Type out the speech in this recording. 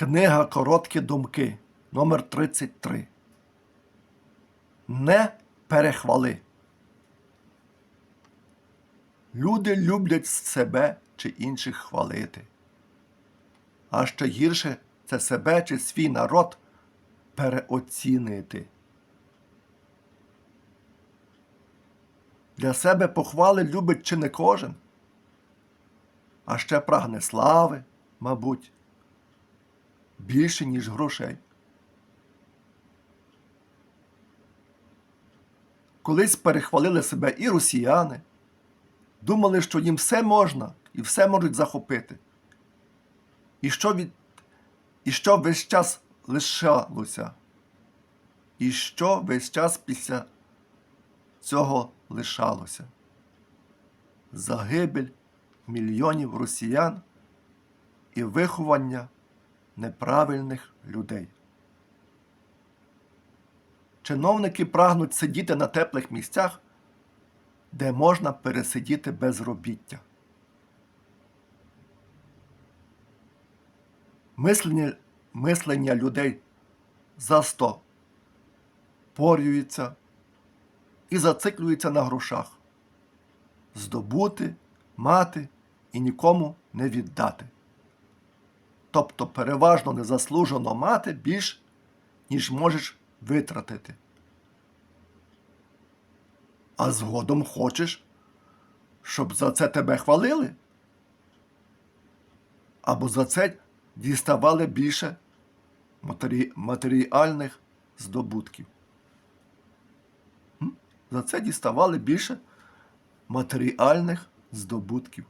Книга Короткі думки номер 33 Не перехвали. Люди люблять себе чи інших хвалити. А ще гірше це себе чи свій народ переоцінити. Для себе похвали любить чи не кожен, а ще прагне слави, мабуть, більше, ніж грошей. Колись перехвалили себе і росіяни, думали, що їм все можна і все можуть захопити. І що, від... і що весь час лишалося? І що весь час після цього лишалося? Загибель мільйонів росіян і виховання неправильних людей. Чиновники прагнуть сидіти на теплих місцях, де можна пересидіти безробіття. Мислення, мислення людей застопорюється і зациклюється на грошах. Здобути, мати і нікому не віддати. Тобто переважно незаслужено мати більш, ніж можеш витратити. А згодом хочеш, щоб за це тебе хвалили? Або за це діставали більше матері... матеріальних здобутків. За це діставали більше матеріальних здобутків.